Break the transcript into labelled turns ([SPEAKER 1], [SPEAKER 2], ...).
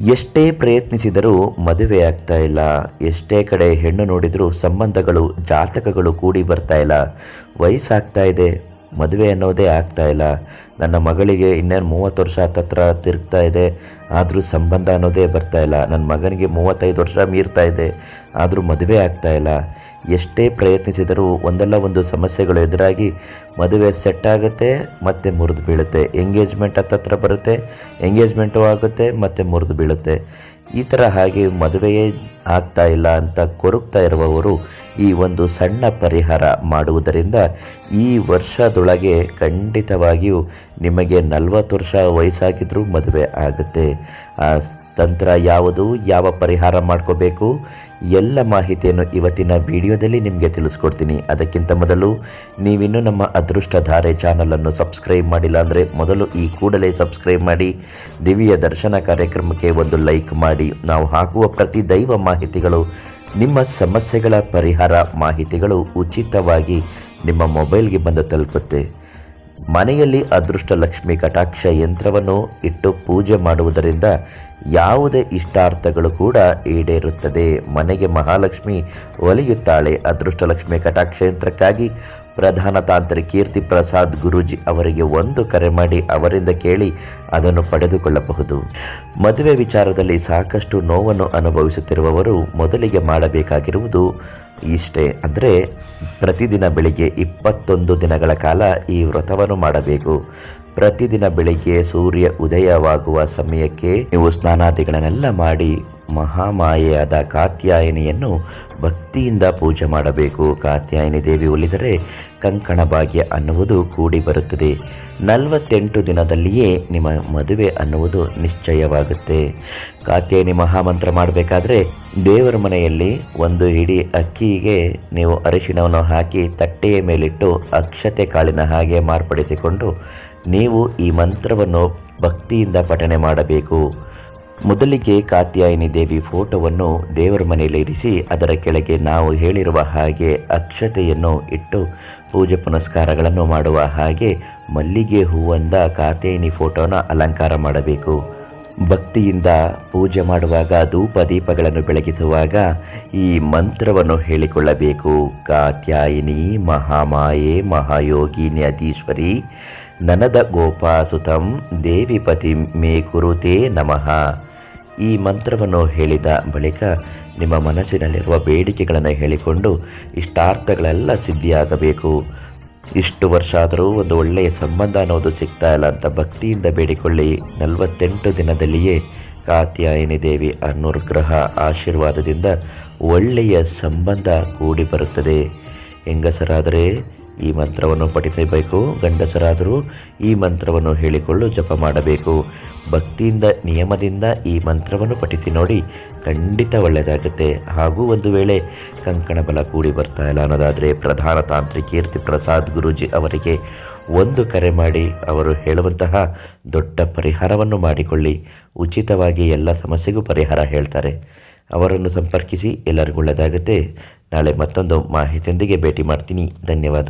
[SPEAKER 1] ಎಷ್ಟೇ ಪ್ರಯತ್ನಿಸಿದರೂ ಮದುವೆ ಆಗ್ತಾ ಇಲ್ಲ. ಎಷ್ಟೇ ಕಡೆ ಹೆಣ್ಣು ನೋಡಿದರೂ ಸಂಬಂಧಗಳು, ಜಾತಕಗಳು ಕೂಡಿ ಬರ್ತಾ ಇಲ್ಲ. ವಯಸ್ಸಾಗ್ತಾ ಇದೆ. ಮದುವೆ ಅನ್ನೋದೇ ಆಗ್ತಾ ಇಲ್ಲ. ನನ್ನ ಮಗಳಿಗೆ ಇನ್ನೇನು ಮೂವತ್ತು ವರ್ಷ ಹತ್ತತ್ರ ತಿರುಗ್ತಾ ಇದೆ. ಆದರೂ ಸಂಬಂಧ ಅನ್ನೋದೇ ಬರ್ತಾ ಇಲ್ಲ. ನನ್ನ ಮಗನಿಗೆ ಮೂವತ್ತೈದು ವರ್ಷ ಮೀರ್ತಾ ಇದೆ. ಆದರೂ ಮದುವೆ ಆಗ್ತಾ ಇಲ್ಲ. ಎಷ್ಟೇ ಪ್ರಯತ್ನಿಸಿದರೂ ಒಂದಲ್ಲ ಒಂದು ಸಮಸ್ಯೆಗಳು ಎದುರಾಗಿ ಮದುವೆ ಸೆಟ್ ಆಗುತ್ತೆ, ಮತ್ತೆ ಮುರಿದು ಬೀಳುತ್ತೆ. ಎಂಗೇಜ್ಮೆಂಟ್ ಹತ್ತತ್ರ ಬರುತ್ತೆ ಎಂಗೇಜ್ಮೆಂಟು ಆಗುತ್ತೆ, ಮತ್ತೆ ಮುರಿದು ಬೀಳುತ್ತೆ. ಈ ಥರ ಹಾಗೆ ಮದುವೆಯೇ ಆಗ್ತಾ ಇಲ್ಲ ಅಂತ ಕೊರಗ್ತಾ ಇರುವವರು ಈ ಒಂದು ಸಣ್ಣ ಪರಿಹಾರ ಮಾಡುವುದರಿಂದ ಈ ವರ್ಷದೊಳಗೆ ಖಂಡಿತವಾಗಿಯೂ ನಿಮಗೆ ನಲವತ್ತು ವರ್ಷ ವಯಸ್ಸಾಗಿದ್ದರೂ ಮದುವೆ ಆಗುತ್ತೆ. ತಂತ್ರ ಯಾವುದು, ಯಾವ ಪರಿಹಾರ ಮಾಡ್ಕೋಬೇಕು, ಎಲ್ಲ ಮಾಹಿತಿಯನ್ನು ಇವತ್ತಿನ ವಿಡಿಯೋದಲ್ಲಿ ನಿಮಗೆ ತಿಳಿಸ್ಕೊಡ್ತೀನಿ. ಅದಕ್ಕಿಂತ ಮೊದಲು ನೀವಿನ್ನೂ ನಮ್ಮ ಅದೃಷ್ಟಧಾರೆ ಚಾನಲನ್ನು ಸಬ್ಸ್ಕ್ರೈಬ್ ಮಾಡಿಲ್ಲ ಅಂದರೆ ಮೊದಲು ಈ ಕೂಡಲೇ ಸಬ್ಸ್ಕ್ರೈಬ್ ಮಾಡಿ, ದಿವ್ಯ ದರ್ಶನ ಕಾರ್ಯಕ್ರಮಕ್ಕೆ ಒಂದು ಲೈಕ್ ಮಾಡಿ. ನಾವು ಹಾಕುವ ಪ್ರತಿ ದೈವ ಮಾಹಿತಿಗಳು, ನಿಮ್ಮ ಸಮಸ್ಯೆಗಳ ಪರಿಹಾರ ಮಾಹಿತಿಗಳು ಉಚಿತವಾಗಿ ನಿಮ್ಮ ಮೊಬೈಲ್ಗೆ ಬಂದು ತಲುಪುತ್ತೆ. ಮನೆಯಲ್ಲಿ ಅದೃಷ್ಟ ಲಕ್ಷ್ಮಿ ಕಟಾಕ್ಷ ಯಂತ್ರವನ್ನು ಇಟ್ಟು ಪೂಜೆ ಮಾಡುವುದರಿಂದ ಯಾವುದೇ ಇಷ್ಟಾರ್ಥಗಳು ಕೂಡ ಈಡೇರುತ್ತದೆ. ಮನೆಗೆ ಮಹಾಲಕ್ಷ್ಮಿ ಒಲಿಯುತ್ತಾಳೆ. ಅದೃಷ್ಟ ಲಕ್ಷ್ಮಿ ಕಟಾಕ್ಷ ಯಂತ್ರಕ್ಕಾಗಿ ಪ್ರಧಾನ ತಾಂತ್ರಿಕ ಕೀರ್ತಿ ಪ್ರಸಾದ್ ಗುರೂಜಿ ಅವರಿಗೆ ಒಂದು ಕರೆ ಮಾಡಿ ಅವರಿಂದ ಕೇಳಿ ಅದನ್ನು ಪಡೆದುಕೊಳ್ಳಬಹುದು. ಮದುವೆ ವಿಚಾರದಲ್ಲಿ ಸಾಕಷ್ಟು ನೋವನ್ನು ಅನುಭವಿಸುತ್ತಿರುವವರು ಮೊದಲಿಗೆ ಮಾಡಬೇಕಾಗಿರುವುದು ಇಷ್ಟೇ ಅಂದರೆ ಪ್ರತಿದಿನ ಬೆಳಿಗ್ಗೆ ಇಪ್ಪತ್ತೊಂದು ದಿನಗಳ ಕಾಲ ಈ ವ್ರತವನ್ನು ಮಾಡಬೇಕು. ಪ್ರತಿದಿನ ಬೆಳಿಗ್ಗೆ ಸೂರ್ಯ ಉದಯವಾಗುವ ಸಮಯಕ್ಕೆ ನೀವು ಸ್ನಾನಾದಿಗಳನ್ನೆಲ್ಲ ಮಾಡಿ ಮಹಾಮಾಯೆಯಾದ ಕಾತ್ಯಾಯನಿಯನ್ನು ಭಕ್ತಿಯಿಂದ ಪೂಜೆ ಮಾಡಬೇಕು. ಕಾತ್ಯಾಯನಿ ದೇವಿ ಒಲಿದರೆ ಕಂಕಣ ಭಾಗ್ಯ ಅನ್ನುವುದು ಕೂಡಿ ಬರುತ್ತದೆ. ನಲವತ್ತೆಂಟು ದಿನದಲ್ಲಿಯೇ ನಿಮ್ಮ ಮದುವೆ ಅನ್ನುವುದು ನಿಶ್ಚಯವಾಗುತ್ತೆ. ಕಾತ್ಯಾಯನಿ ಮಹಾಮಂತ್ರ ಮಾಡಬೇಕಾದ್ರೆ ದೇವರ ಮನೆಯಲ್ಲಿ ಒಂದು ಹಿಡಿ ಅಕ್ಕಿಗೆ ನೀವು ಅರಿಶಿಣವನ್ನು ಹಾಕಿ ತಟ್ಟೆಯ ಮೇಲಿಟ್ಟು ಅಕ್ಷತೆ ಕಾಳಿನ ಹಾಗೆ ಮಾರ್ಪಡಿಸಿಕೊಂಡು ನೀವು ಈ ಮಂತ್ರವನ್ನು ಭಕ್ತಿಯಿಂದ ಪಠನೆ ಮಾಡಬೇಕು. ಮೊದಲಿಗೆ ಕಾತ್ಯಾಯಿನಿ ದೇವಿ ಫೋಟೋವನ್ನು ದೇವರ ಮನೆಯಲ್ಲಿ ಇರಿಸಿ ಅದರ ಕೆಳಗೆ ನಾವು ಹೇಳಿರುವ ಹಾಗೆ ಅಕ್ಷತೆಯನ್ನು ಇಟ್ಟು ಪೂಜೆ ಪುನಸ್ಕಾರಗಳನ್ನು ಮಾಡುವ ಹಾಗೆ ಮಲ್ಲಿಗೆ ಹೂವಂದ ಕಾತ್ಯಾಯಿನಿ ಫೋಟೋನ ಅಲಂಕಾರ ಮಾಡಬೇಕು. ಭಕ್ತಿಯಿಂದ ಪೂಜೆ ಮಾಡುವಾಗ ಧೂಪ ದೀಪಗಳನ್ನು ಬೆಳಗಿಸುವಾಗ ಈ ಮಂತ್ರವನ್ನು ಹೇಳಿಕೊಳ್ಳಬೇಕು. ಕಾತ್ಯಾಯಿನಿ ಮಹಾಮಾಯೆ ಮಹಾಯೋಗಿನಿ ಅಧೀಶ್ವರಿ ನನದ ಗೋಪಾಸುತಂ ದೇವಿಪತಿ ಮೇ ಕುರುತೇ ನಮಃ. ಈ ಮಂತ್ರವನ್ನು ಹೇಳಿದ ಬಳಿಕ ನಿಮ್ಮ ಮನಸ್ಸಿನಲ್ಲಿರುವ ಬೇಡಿಕೆಗಳನ್ನು ಹೇಳಿಕೊಂಡು ಇಷ್ಟಾರ್ಥಗಳೆಲ್ಲ ಸಿದ್ಧಿಯಾಗಬೇಕು. ಇಷ್ಟು ವರ್ಷ ಆದರೂ ಒಂದು ಒಳ್ಳೆಯ ಸಂಬಂಧ ಅನ್ನೋದು ಸಿಗ್ತಾ ಇಲ್ಲ ಅಂತ ಭಕ್ತಿಯಿಂದ ಬೇಡಿಕೊಳ್ಳಿ. ನಲವತ್ತೆಂಟು ದಿನದಲ್ಲಿಯೇ ಕಾತ್ಯಾಯಿನಿ ದೇವಿ ಅನುಗ್ರಹ ಆಶೀರ್ವಾದದಿಂದ ಒಳ್ಳೆಯ ಸಂಬಂಧ ಕೂಡಿ ಬರುತ್ತದೆ. ಹೆಂಗಸರಾದರೆ ಈ ಮಂತ್ರವನ್ನು ಪಠಿಸಬೇಕು. ಗಂಡಸರಾದರೂ ಈ ಮಂತ್ರವನ್ನು ಹೇಳಿಕೊಳ್ಳು, ಜಪ ಮಾಡಬೇಕು. ಭಕ್ತಿಯಿಂದ, ನಿಯಮದಿಂದ ಈ ಮಂತ್ರವನ್ನು ಪಠಿಸಿ ನೋಡಿ, ಖಂಡಿತ ಒಳ್ಳೆಯದಾಗುತ್ತೆ. ಹಾಗೂ ಒಂದು ವೇಳೆ ಕಂಕಣ ಬಲ ಕೂಡಿ ಬರ್ತಾ ಇಲ್ಲ ಅನ್ನೋದಾದರೆ ಪ್ರಧಾನ ತಾಂತ್ರಿಕ ಕೀರ್ತಿ ಪ್ರಸಾದ್ ಗುರೂಜಿ ಅವರಿಗೆ ಒಂದು ಕರೆ ಮಾಡಿ ಅವರು ಹೇಳುವಂತಹ ದೊಡ್ಡ ಪರಿಹಾರವನ್ನು ಮಾಡಿಕೊಳ್ಳಿ. ಉಚಿತವಾಗಿ ಎಲ್ಲ ಸಮಸ್ಯೆಗೂ ಪರಿಹಾರ ಹೇಳ್ತಾರೆ. ಅವರನ್ನು ಸಂಪರ್ಕಿಸಿ ಎಲ್ಲರಿಗೂ ಒಳ್ಳೆಯದಾಗುತ್ತೆ. ನಾಳೆ ಮತ್ತೊಂದು ಮಾಹಿತಿಯೊಂದಿಗೆ ಭೇಟಿ ಮಾಡ್ತೀನಿ. ಧನ್ಯವಾದ.